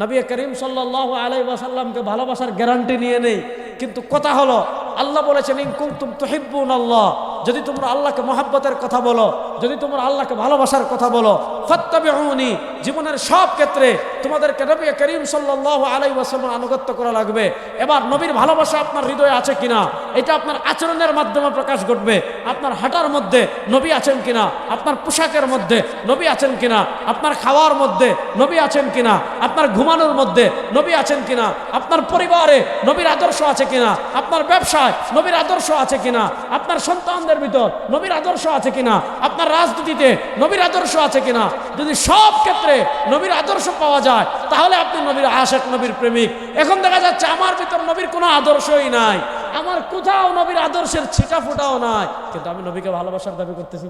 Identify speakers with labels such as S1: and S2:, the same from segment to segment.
S1: নবী করিম সাল্লাহ আলাই ওয়াসাল্লামকে ভালোবাসার গ্যারান্টি নিয়ে নেই। কিন্তু কথা হলো, আল্লাহ বলেছেন, ইন কুনতুম তুহিব্বুন আল্লাহ যদি তোমরা আল্লাহকে মহাব্বতের কথা বলো, যদি তোমরা আল্লাহকে ভালোবাসার কথা বলো, ফাত্তাবিউনি। জীবনের সব ক্ষেত্রে তোমাদেরকে নবী করিম সাল্লাল্লাহু আলাইহি ওয়াসাল্লাম আনুগত্য করা লাগবে। এবার নবীর ভালোবাসা আপনার হৃদয়ে আছে কিনা, এটা আপনার আচরণের মাধ্যমে প্রকাশ ঘটবে। আপনার হাঁটার মধ্যে নবী আছেন কিনা, আপনার পোশাকের মধ্যে নবী আছেন কিনা, আপনার খাওয়ার মধ্যে নবী আছেন কিনা, আপনার ঘুমানোর মধ্যে নবী আছেন কিনা, আপনার পরিবারে নবীর আদর্শ আছে কিনা, আপনার ব্যবসায় নবীর আদর্শ আছে কিনা, আপনার সন্তানদের ভিতর নবীর আদর্শ আছে কিনা, আপনার রাজনীতিতে নবীর আদর্শ আছে কিনা, যদি সব ক্ষেত্রে নবীর আদর্শ পাওয়া যায়, তাহলে আপনি নবীর আশেক, নবীর প্রেমিক। এখন দেখা যাচ্ছে আমার ভিতর নবীর কোনো আদর্শই নাই। আমার কোথাও নবীর আদর্শের ছিটা ফুটাও নাই। কিন্তু আমি নবীকে ভালোবাসার দাবি করতেছি।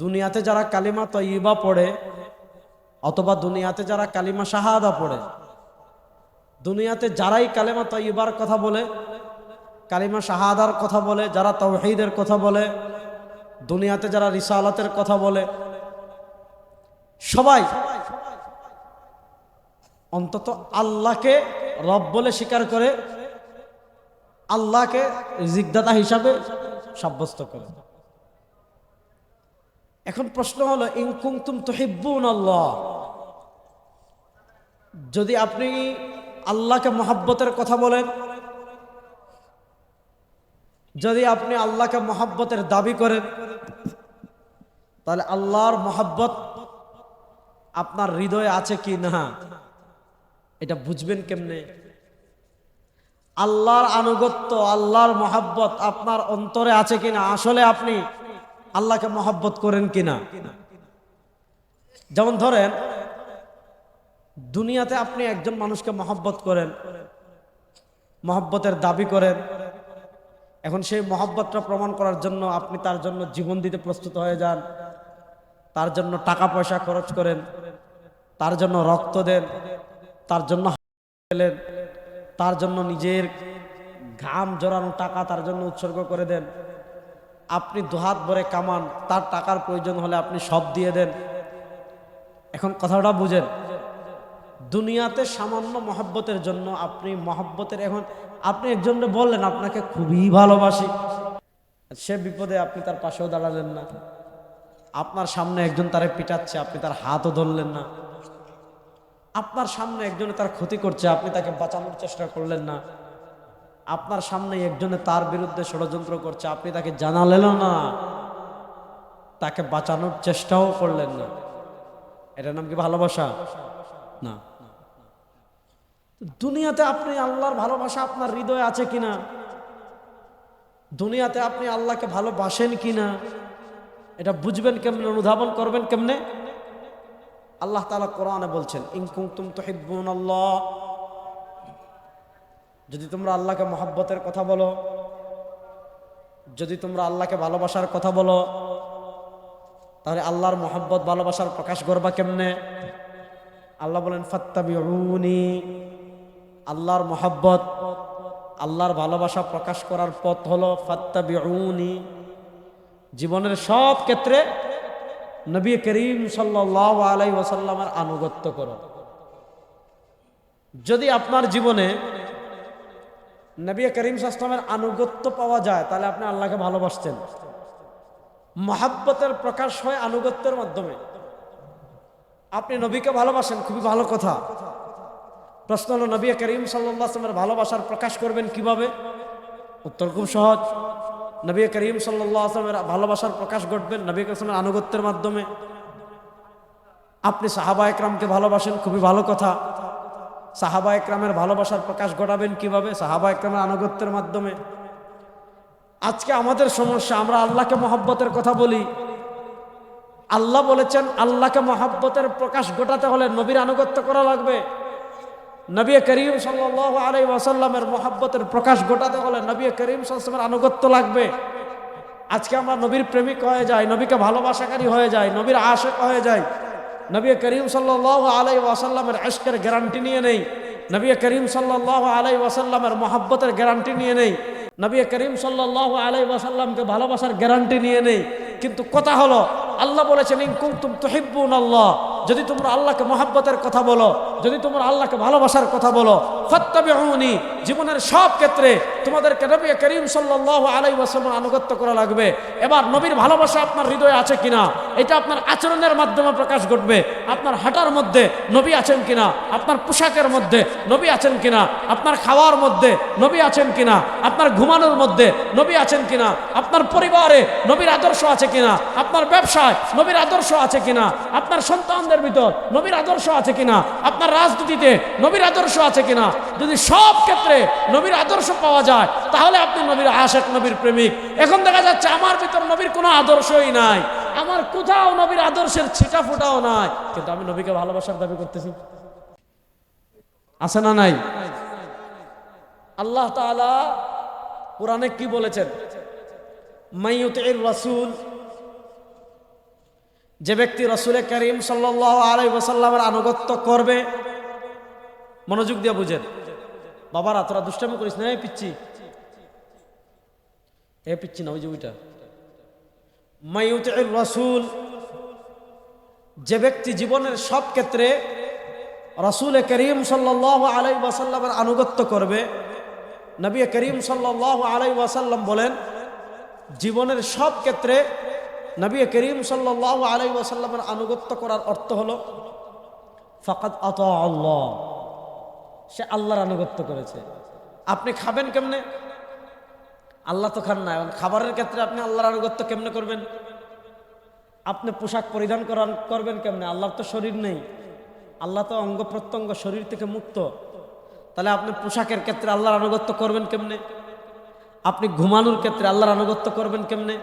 S1: দুনিয়াতে যারা কালিমা তৈবা পড়ে, অথবা দুনিয়াতে যারা কালিমা শাহাদা পড়ে, দুনিয়াতে যারাই কালেমা তৈবার কথা বলে, কালিমা শাহাদার কথা বলে, যারা তৌহিদের কথা বলে, দুনিয়াতে যারা রিসালাতের কথা বলে, সবাই অন্তত আল্লাহকে রব বলে স্বীকার করে আল্লাহকে জিজ্ঞাতা হিসাবে সাব্যস্ত করে। এখন প্রশ্ন হলো ইনকুম তুম তুহিব্বুন আল্লাহ। যদি আপনি আল্লাহকে মহাব্বতের কথা বলেন, যদি আপনি আল্লাহকে মহাব্বতের দাবি করেন, তাহলে আল্লাহর মহাব্বত আপনার হৃদয়ে আছে কি না? এটা বুঝবেন কেমনে? আল্লাহর আনুগত্য, আল্লাহর মহাব্বত আপনার অন্তরে আছে কিনা? আসলে আপনি আল্লাহকে মহাব্বত করেন কিনা? যেমন ধরেন, দুনিয়াতে আপনি একজন মানুষকে মহব্বত করেন, মহব্বতের দাবি করেন। এখন সেই মহব্বতটা প্রমাণ করার জন্য আপনি তার জন্য জীবন দিতে প্রস্তুত হয়ে যান। তার জন্য টাকা পয়সা খরচ করেন। তার জন্য রক্ত দেন। তার জন্য গেলেন তার জন্য নিজের ঘাম জড়ানো টাকা তার জন্য উৎসর্গ করে দেন। আপনি দুহাত ভরে কামান, তার টাকার প্রয়োজন হলে আপনি সব দিয়ে দেন। এখন কথাটা বুঝেন, দুনিয়াতে সামান্য মহব্বতের জন্য আপনি মহব্বতের এখন, আপনি একজনকে বললেন, আপনাকে খুবই ভালোবাসি। সে বিপদে আপনি তার পাশেও দাঁড়ালেন না। আপনার সামনে একজন তারে পিটাচ্ছে, আপনি তার হাতও ধরলেন না। আপনার সামনে একজনে তার ক্ষতি করছে, আপনি তাকে বাঁচানোর চেষ্টা করলেন না। আপনার সামনে একজনে তার বিরুদ্ধে ষড়যন্ত্র করছে, আপনি তাকে জানালেন না। তাকে বাঁচানোর চেষ্টাও করলেন না। এটার নাম কি ভালোবাসা? না। দুনিয়াতে আপনি আল্লাহর ভালোবাসা আপনার হৃদয়ে আছে কিনা? দুনিয়াতে আপনি আল্লাহকে ভালোবাসেন কিনা? এটা বুঝবেন কেমনে, অনুধাবন করবেন কেমনে? আল্লাহ তালা কোরআনে বলছেন ইনকুম তুম তহিবুন আল্লাহ যদি তোমরা আল্লাহকে মহাব্বতের কথা বলো, যদি তোমরা আল্লাহকে ভালোবাসার কথা বলো, তাহলে আল্লাহর মহাব্বত, ভালোবাসার প্রকাশ করবা কেমনে? আল্লাহ বলেন, ফাত্তাবিউনি। আল্লাহর মহাব্বত, আল্লাহর ভালোবাসা প্রকাশ করার পথ হলো, ফাত্তাবিউনি। জীবনের সব ক্ষেত্রে নবী করিম সাল্লাহ আলাই আনুগত্য করো। যদি আপনার জীবনে নবী করিম সাল্লামের আনুগত্য পাওয়া যায়, তাহলে আপনি আল্লাহকে ভালোবাসছেন মহাব্বতের প্রকাশ হয় আনুগত্যের মাধ্যমে। আপনি নবীকে ভালোবাসেন, খুবই ভালো কথা। প্রশ্ন হলো, নবী করিম সাল্লামের ভালোবাসার প্রকাশ করবেন কীভাবে? উত্তর খুব সহজ। নবী করিম সাল্লামের ভালোবাসার প্রকাশ ঘটবেন নবী করিমের আনুগত্যের মাধ্যমে। আপনি সাহাবা একরামকে ভালোবাসেন, খুবই ভালো কথা। সাহাবা একরামের ভালোবাসার প্রকাশ ঘটাবেন কীভাবে? সাহাবা একরামের আনুগত্যের মাধ্যমে। আজকে আমাদের সমস্যা, আমরা আল্লাহকে মহব্বতের কথা বলি। আল্লাহ বলেছেন, আল্লাহকে মহাব্বতের প্রকাশ ঘটাতে হলে নবীর আনুগত্য করা লাগবে। নবী করিম সাল্লাহ আলাই ওয়াসাল্লামের মহাব্বতের প্রকাশ ঘটাতে হলে নবী করিম সাল্লামের আনুগত্য লাগবে। আজকে আমরা নবীর প্রেমিক হয়ে যাই, নবীকে ভালোবাসাকারী হয়ে যাই, নবীর আশেক হয়ে যাই। নবী করিম সাল্লাহ আলাই ওয়াসাল্লামের আশকের গ্যারান্টি নিয়ে নেই। নবী করিম সাল্লাহ আলাই ওয়াসাল্লামের মহাব্বতের গ্যারান্টি নিয়ে নেই। নবী করিম সাল্লাহ আলাই ওয়াসাল্লামকে ভালোবাসার গ্যারান্টি নিয়ে নেই। কিন্তু কথা হলো, আল্লাহ বলেছেন ইনকুম তুম তুহিব্বুন আল্লাহ যদি তোমরা আল্লাহকে মহাব্বতের কথা বলো, যদি তোমরা আল্লাহকে ভালোবাসার কথা বলো ফত্তাবে জীবনের সব ক্ষেত্রে তোমাদেরকে নবী করিম সাল্লাল্লাহু আলাইহি ওয়াসাল্লাম আনুগত্য করা লাগবে। এবার নবীর ভালোবাসা আপনার হৃদয়ে আছে কিনা, এটা আপনার আচরণের মাধ্যমে প্রকাশ ঘটবে। আপনার হাঁটার মধ্যে নবী আছেন কিনা, আপনার পোশাকের মধ্যে নবী আছেন কিনা, আপনার খাওয়ার মধ্যে নবী আছেন কিনা, আপনার ঘুমানোর মধ্যে নবী আছেন কিনা, আপনার পরিবারে নবীর আদর্শ আছে কিনা, আপনার ব্যবসায় নবীর আদর্শ আছে কিনা, আপনার সন্তানদের ভিতর নবীর আদর্শ আছে কিনা, আপনার রাজনীতিতে নবীর আদর্শ আছে কিনা, যদি সব ক্ষেত্রে নবীর আদর্শ পাওয়া যায় তাহলে আপনি নবীর আশেক, নবীর প্রেমিক। এখন দেখা যাচ্ছে আমার ভিতর নবীর কোনো আদর্শই নাই। আমার কোথাও নবীর আদর্শের ছিটা ফুটাও নাই। কিন্তু আমি নবীকে ভালোবাসার দাবি করতেছি। আছে না নাই? আল্লাহ তাআলা কোরআনে কি বলেছেন? মাইয়ুতির রাসূল, যে ব্যক্তি রসুলের করিম সাল্লাহ আলাই ওসাল্লামের আনুগত্য করবে, মনোযোগ দিয়ে বুঝেন। বাবারা, তোরা দুষ্টামি করিস না পিচ্ছি। এ পিচ্ছি না, ওই যে ওইটা। মাইউতের রসুল, যে ব্যক্তি জীবনের সব ক্ষেত্রে রসুল করিম সাল্লাহ আলাই ওয়াসাল্লামের আনুগত্য করবে, নবী করিম সাল্লাহ আলাই ওয়াসাল্লাম বলেন, জীবনের সব ক্ষেত্রে নবী করিম সাল্লাহ আলাই ওয়াসাল্লামের আনুগত্য করার অর্থ হলো ফাকাত আত আল্লাহ। সে আল্লাহর আনুগত্য করেছে। আপনি খাবেন কেমনে? আল্লাহ তো খান না এবং খাবারের ক্ষেত্রে আপনি আল্লাহর আনুগত্য কেমনে করবেন? আপনি পোশাক পরিধান করান, করবেন কেমনে? আল্লাহর তো শরীর নেই। আল্লাহ তো অঙ্গ প্রত্যঙ্গ শরীর থেকে মুক্ত। তাহলে আপনি পোশাকের ক্ষেত্রে আল্লাহর আনুগত্য করবেন কেমনে? আপনি ঘুমানোর ক্ষেত্রে আল্লাহর আনুগত্য করবেন কেমনে?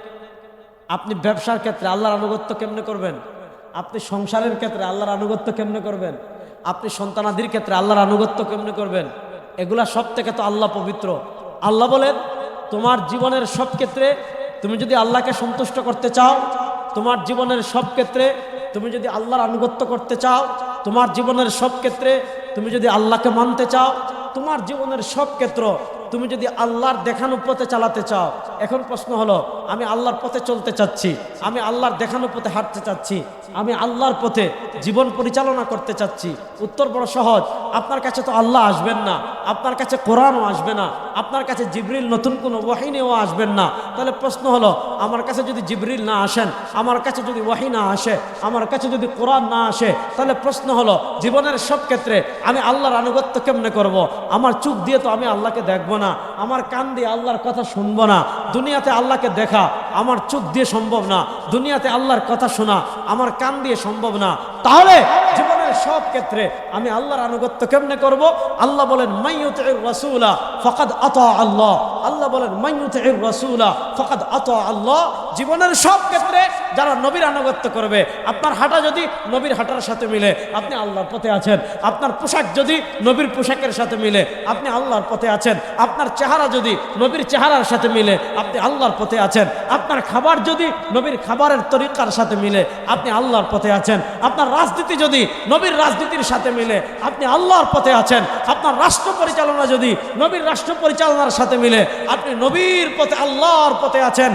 S1: আপনি ব্যবসার ক্ষেত্রে আল্লাহর আনুগত্য কেমনে করবেন? আপনি সংসারের ক্ষেত্রে আল্লাহর আনুগত্য কেমনে করবেন? আপনি সন্তানাদির ক্ষেত্রে আল্লাহর আনুগত্য কেমনি করবেন? এগুলা সব থেকে তো আল্লাহ পবিত্র। আল্লাহ বলেন, তোমার জীবনের সব ক্ষেত্রে তুমি যদি আল্লাহকে সন্তুষ্ট করতে চাও, তোমার জীবনের সব ক্ষেত্রে তুমি যদি আল্লাহর আনুগত্য করতে চাও, তোমার জীবনের সব ক্ষেত্রে তুমি যদি আল্লাহকে মানতে চাও, তোমার জীবনের সব ক্ষেত্র তুমি যদি আল্লাহর দেখানো পথে চালাতে চাও, এখন প্রশ্ন হলো, আমি আল্লাহর পথে চলতে চাচ্ছি, আমি আল্লাহর দেখানো পথে হাঁটতে চাচ্ছি, আমি আল্লাহর পথে জীবন পরিচালনা করতে চাচ্ছি, উত্তর বড় সহজ, আপনার কাছে তো আল্লাহ আসবেন না, আপনার কাছে কোরআনও আসবে না, আপনার কাছে জিবরিল নতুন কোনো ওয়াহিনেও আসবেন না, তাহলে প্রশ্ন হলো, আমার কাছে যদি জিবরিল না আসেন, আমার কাছে যদি ওয়াহি না আসে, আমার কাছে যদি কোরআন না আসে, তাহলে প্রশ্ন হলো, জীবনের সব ক্ষেত্রে আমি আল্লাহর আনুগত্য কেমনে করব। আমার চোখ দিয়ে তো আমি আল্লাহকে দেখব না, আমার কান দিয়ে আল্লাহর কথা শুনব না, দুনিয়াতে আল্লাহকে দেখা আমার চোখ দিয়ে সম্ভব না, দুনিয়াতে আল্লাহর কথা শোনা আমার কান দিয়ে সম্ভব না। তাহলে জীবনের সব ক্ষেত্রে আমি আল্লাহর আনুগত্য কেমনে করব? আল্লাহ বলেন, মাইয়ুতির ফাকাদ আত আল্লাহ। আল্লাহ বলেন মাইয়ুতির রাসূলা ফাকাদ আতা আল্লাহ। জীবনের সব ক্ষেত্রে যারা নবীর আনুগত্য করবে, আপনার হাঁটা যদি নবীর হাঁটার সাথে মিলে, আপনি আল্লাহর পথে আছেন। আপনার পোশাক যদি নবীর পোশাকের সাথে মিলে, আপনি আল্লাহর পথে আছেন। আপনার চেহারা যদি নবীর চেহারার সাথে মিলে, আপনি আল্লাহর পথে আছেন। আপনার খাবার যদি নবীর খাবারের তরিকার সাথে মিলে, আপনি আল্লাহর পথে আছেন। আপনার রাজনীতি যদি নবীর রাজনীতির সাথে মিলে, আপনি আল্লাহর পথে আছেন। আপনার রাষ্ট্র পরিচালনা যদি নবীর রাষ্ট্র পরিচালনার সাথে মিলে আপনি নবীর পথে আল্লাহর পথে আছেন।